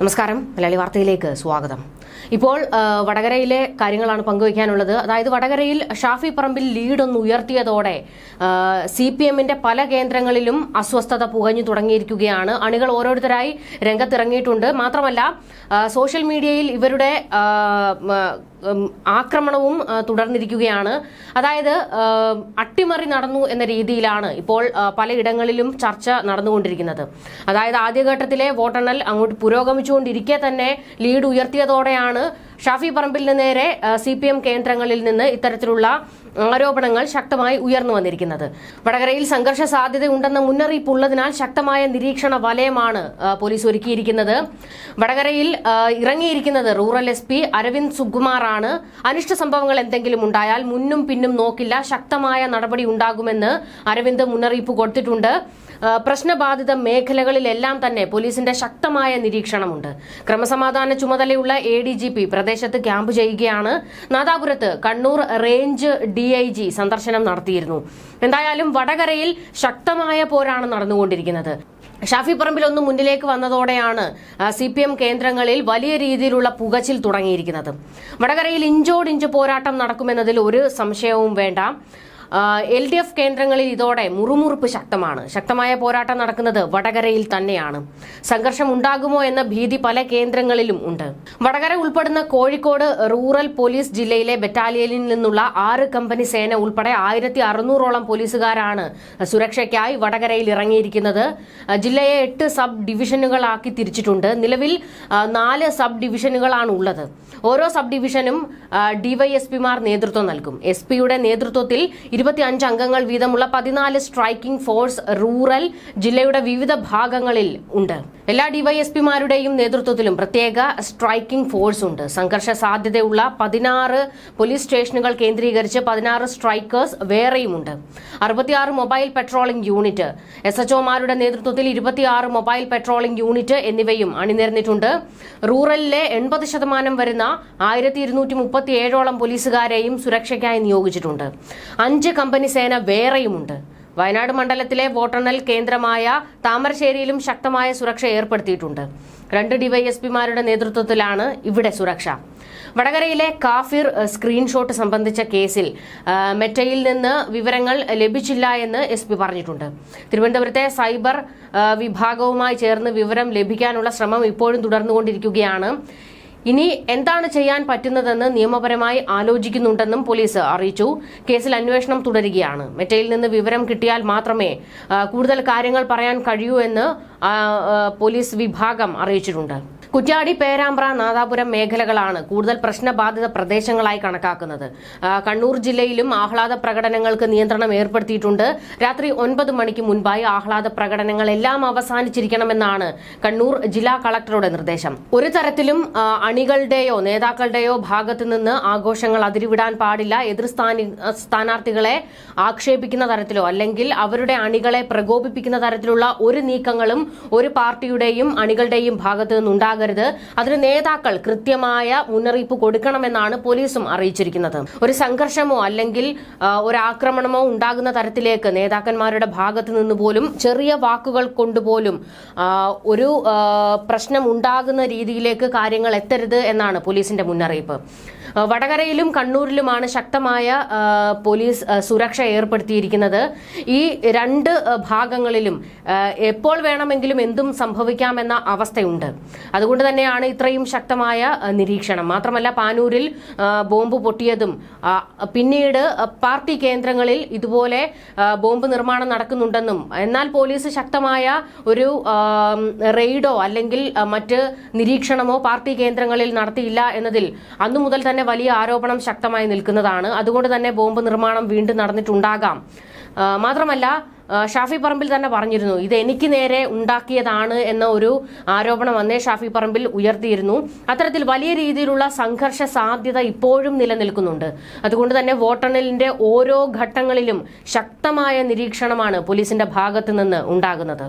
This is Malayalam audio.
നമസ്കാരം. മലയാളി വാർത്തയിലേക്ക് സ്വാഗതം. ഇപ്പോൾ വടകരയിലെ കാര്യങ്ങളാണ് പങ്കുവയ്ക്കാനുള്ളത്. അതായത് വടകരയിൽ ഷാഫി പറമ്പിൽ ലീഡ് ഒന്ന് ഉയർത്തിയതോടെ സി പി എമ്മിന്റെ പല കേന്ദ്രങ്ങളിലും അസ്വസ്ഥത പുകഞ്ഞു തുടങ്ങിയിരിക്കുകയാണ്. അണികൾ ഓരോരുത്തരായി രംഗത്തിറങ്ങിയിട്ടുണ്ട്. മാത്രമല്ല സോഷ്യൽ മീഡിയയിൽ ഇവരുടെ ആക്രമണവും തുടർന്നിരിക്കുകയാണ്. അതായത് അട്ടിമറി നടന്നു എന്ന രീതിയിലാണ് ഇപ്പോൾ പലയിടങ്ങളിലും ചർച്ച നടന്നുകൊണ്ടിരിക്കുന്നത്. അതായത് ആദ്യഘട്ടത്തിലെ വോട്ടെണ്ണൽ അങ്ങോട്ട് പുരോഗമിച്ചുകൊണ്ടിരിക്കെ തന്നെ ലീഡ് ഉയർത്തിയതോടെയാണ് ഷാഫി പറമ്പിലിന് നേരെ സി പി എം കേന്ദ്രങ്ങളിൽ നിന്ന് ഇത്തരത്തിലുള്ള ആരോപണങ്ങൾ ശക്തമായി ഉയർന്നു വന്നിരിക്കുന്നത്. വടകരയിൽ സംഘർഷ സാധ്യത ഉണ്ടെന്ന മുന്നറിയിപ്പ് ഉള്ളതിനാൽ ശക്തമായ നിരീക്ഷണ വലയമാണ് പോലീസ് ഒരുക്കിയിരിക്കുന്നത്. വടകരയിൽ ഇറങ്ങിയിരിക്കുന്നത് റൂറൽ എസ് പി അരവിന്ദ് സുകുമാറാണ്. അനിഷ്ട സംഭവങ്ങൾ എന്തെങ്കിലും ഉണ്ടായാൽ മുന്നും പിന്നും നോക്കില്ല ശക്തമായ നടപടി ഉണ്ടാകുമെന്ന് അരവിന്ദ് മുന്നറിയിപ്പ് കൊടുത്തിട്ടുണ്ട്. പ്രശ്നബാധിത മേഖലകളിലെല്ലാം തന്നെ പോലീസിന്റെ ശക്തമായ നിരീക്ഷണമുണ്ട്. ക്രമസമാധാന ചുമതലയുള്ള എ ഡി ജി പി പ്രദേശത്ത് ക്യാമ്പ് ചെയ്യുകയാണ്. നാദാപുരത്ത് കണ്ണൂർ റേഞ്ച് ഡിഐജി സന്ദർശനം നടത്തിയിരുന്നു. എന്തായാലും വടകരയിൽ ശക്തമായ പോരാണ് നടന്നുകൊണ്ടിരിക്കുന്നത്. ഷാഫി പറമ്പിൽ ഒന്ന് മുന്നിലേക്ക് വന്നതോടെയാണ് സി പി എം കേന്ദ്രങ്ങളിൽ വലിയ രീതിയിലുള്ള പുകച്ചിൽ തുടങ്ങിയിരിക്കുന്നത്. വടകരയിൽ ഇഞ്ചോടിഞ്ച് പോരാട്ടം നടക്കുമെന്നതിൽ ഒരു സംശയവും വേണ്ട. എൽ ഡി എഫ് കേന്ദ്രങ്ങളിൽ ഇതോടെ മുറുമുറുപ്പ് ശക്തമാണ്. ശക്തമായ പോരാട്ടം നടക്കുന്നത് വടകരയിൽ തന്നെയാണ്. സംഘർഷം ഉണ്ടാകുമോ എന്ന ഭീതി പല കേന്ദ്രങ്ങളിലും ഉണ്ട്. വടകര ഉൾപ്പെടുന്ന കോഴിക്കോട് റൂറൽ പോലീസ് ജില്ലയിലെ ബറ്റാലിയനിൽ നിന്നുള്ള ആറ് കമ്പനി സേന ഉൾപ്പെടെ ആയിരത്തി അറുന്നൂറോളം പോലീസുകാരാണ് സുരക്ഷയ്ക്കായി വടകരയിൽ ഇറങ്ങിയിരിക്കുന്നത്. ജില്ലയെ എട്ട് സബ് ഡിവിഷനുകളാക്കി തിരിച്ചിട്ടുണ്ട്. നിലവിൽ നാല് സബ് ഡിവിഷനുകളാണ് ഉള്ളത്. ഓരോ സബ് ഡിവിഷനും ഡിവൈഎസ്പിമാർ നേതൃത്വം നൽകും. എസ് പിയുടെ നേതൃത്വത്തിൽ ഇരുപത്തി അഞ്ച് അംഗങ്ങൾ വീതമുള്ള പതിനാല് സ്ട്രൈക്കിംഗ് ഫോഴ്സ് റൂറൽ ജില്ലയുടെ വിവിധ ഭാഗങ്ങളിൽ ഉണ്ട്. എല്ലാ ഡിവൈഎസ്പിമാരുടെയും നേതൃത്വത്തിലും പ്രത്യേക സ്ട്രൈക്കിംഗ് ഫോഴ്സ് ഉണ്ട്. സംഘർഷ സാധ്യതയുള്ള പതിനാറ് പോലീസ് സ്റ്റേഷനുകൾ കേന്ദ്രീകരിച്ച് പതിനാറ് സ്ട്രൈക്കേഴ്സ് വേറെയുമുണ്ട്. അറുപത്തിയാറ് മൊബൈൽ പെട്രോളിംഗ് യൂണിറ്റ് എസ് എച്ച്ഒമാരുടെ നേതൃത്വത്തിൽ ഇരുപത്തിയാറ് മൊബൈൽ പെട്രോളിംഗ് യൂണിറ്റ് എന്നിവയും അണിനിരന്നിട്ടുണ്ട്. റൂറലിലെ എൺപത് ശതമാനം വരുന്ന ആയിരത്തി ഇരുന്നൂറ്റി മുപ്പത്തി ഏഴോളം പോലീസുകാരെയും സുരക്ഷയ്ക്കായി നിയോഗിച്ചിട്ടുണ്ട്. അഞ്ച് കമ്പനി സേന വേറെയുമുണ്ട്. വയനാട് മണ്ഡലത്തിലെ വോട്ടെണ്ണൽ കേന്ദ്രമായ താമരശ്ശേരിയിലും ശക്തമായ സുരക്ഷ ഏർപ്പെടുത്തിയിട്ടുണ്ട്. രണ്ട് ഡിവൈഎസ്പിമാരുടെ നേതൃത്വത്തിലാണ് ഇവിടെ സുരക്ഷ. വടകരയിലെ കാഫിർ സ്ക്രീൻഷോട്ട് സംബന്ധിച്ച കേസിൽ മെറ്റയിൽ നിന്ന് വിവരങ്ങൾ ലഭിച്ചില്ല എന്ന് എസ് പി പറഞ്ഞിട്ടുണ്ട്. തിരുവനന്തപുരത്തെ സൈബർ വിഭാഗവുമായി ചേർന്ന് വിവരം ലഭിക്കാനുള്ള ശ്രമം ഇപ്പോഴും തുടർന്നുകൊണ്ടിരിക്കുകയാണ്. ഇനി എന്താണ് ചെയ്യാൻ പറ്റുന്നതെന്ന് നിയമപരമായി ആലോചിക്കുന്നുണ്ടെന്നും പോലീസ് അറിയിച്ചു. കേസിൽ അന്വേഷണം തുടരുകയാണ്. മെറ്റയിൽ നിന്ന് വിവരം കിട്ടിയാൽ മാത്രമേ കൂടുതൽ കാര്യങ്ങൾ പറയാൻ കഴിയൂ എന്ന് പോലീസ് വിഭാഗം അറിയിച്ചിട്ടുണ്ട്. കുറ്റ്യാടി പേരാമ്പ്ര നാദാപുരം മേഖലകളാണ് കൂടുതൽ പ്രശ്നബാധിത പ്രദേശങ്ങളായി കണക്കാക്കുന്നത്. കണ്ണൂർ ജില്ലയിലും ആഹ്ലാദ പ്രകടനങ്ങൾക്ക് നിയന്ത്രണം ഏർപ്പെടുത്തിയിട്ടുണ്ട്. രാത്രി ഒൻപത് മണിക്ക് മുൻപായി ആഹ്ലാദ പ്രകടനങ്ങൾ എല്ലാം അവസാനിച്ചിരിക്കണമെന്നാണ് കണ്ണൂർ ജില്ലാ കളക്ടറുടെ നിർദ്ദേശം. ഒരു തരത്തിലും അണികളുടെയോ നേതാക്കളുടെയോ ഭാഗത്തു നിന്ന് ആഘോഷങ്ങൾ അതിരിവിടാൻ പാടില്ല. എതിർ സ്ഥാനാർത്ഥികളെ ആക്ഷേപിക്കുന്ന തരത്തിലോ അല്ലെങ്കിൽ അവരുടെ അണികളെ പ്രകോപിപ്പിക്കുന്ന തരത്തിലുള്ള ഒരു നീക്കങ്ങളും ഒരു പാർട്ടിയുടെയും അണികളുടെയും ഭാഗത്തു നിന്നുണ്ടാകരുത് അതിന് നേതാക്കൾ കൃത്യമായ മുന്നറിയിപ്പ് കൊടുക്കണമെന്നാണ് പോലീസും അറിയിച്ചിരിക്കുന്നത്. ഒരു സംഘർഷമോ അല്ലെങ്കിൽ ഒരു ആക്രമണമോ ഉണ്ടാകുന്ന തരത്തിലേക്ക് നേതാക്കന്മാരുടെ ഭാഗത്തു നിന്ന് പോലും ചെറിയ വാക്കുകൾ കൊണ്ടുപോലും ഒരു പ്രശ്നം ഉണ്ടാകുന്ന രീതിയിലേക്ക് കാര്യങ്ങൾ എത്തരുത് എന്നാണ് പോലീസിന്റെ മുന്നറിയിപ്പ്. വടകരയിലും കണ്ണൂരിലുമാണ് ശക്തമായ പോലീസ് സുരക്ഷ ഏർപ്പെടുത്തിയിരിക്കുന്നത്. ഈ രണ്ട് ഭാഗങ്ങളിലും എപ്പോൾ വേണമെങ്കിലും എന്തും സംഭവിക്കാമെന്ന അവസ്ഥയുണ്ട്. അതുകൊണ്ട് തന്നെയാണ് ഇത്രയും ശക്തമായ നിരീക്ഷണം. മാത്രമല്ല പാനൂരിൽ ബോംബ് പൊട്ടിയതും പിന്നീട് പാർട്ടി കേന്ദ്രങ്ങളിൽ ഇതുപോലെ ബോംബ് നിർമ്മാണം നടക്കുന്നുണ്ടെന്നും എന്നാൽ പോലീസ് ശക്തമായ ഒരു റെയ്ഡോ അല്ലെങ്കിൽ മറ്റ് നിരീക്ഷണമോ പാർട്ടി കേന്ദ്രങ്ങളിൽ നടത്തിയില്ല എന്നതിൽ അന്നു മുതൽ തന്നെ വലിയ ആരോപണം ശക്തമായി നിൽക്കുന്നതാണ്. അതുകൊണ്ട് തന്നെ ബോംബ് നിർമ്മാണം വീണ്ടും നടന്നിട്ടുണ്ടാകാം. മാത്രമല്ല ഷാഫി പറമ്പിൽ തന്നെ പറഞ്ഞിരുന്നു ഇത് എനിക്ക് നേരെ ഉണ്ടാക്കിയതാണ് എന്ന ഒരു ആരോപണം അന്നേ ഷാഫി പറമ്പിൽ ഉയർത്തിയിരുന്നു. അത്തരത്തിൽ വലിയ രീതിയിലുള്ള സംഘർഷ സാധ്യത ഇപ്പോഴും നിലനിൽക്കുന്നുണ്ട്. അതുകൊണ്ട് തന്നെ വോട്ടെണ്ണലിന്റെ ഓരോ ഘട്ടങ്ങളിലും ശക്തമായ നിരീക്ഷണമാണ് പോലീസിന്റെ ഭാഗത്തു നിന്ന് ഉണ്ടാകുന്നത്.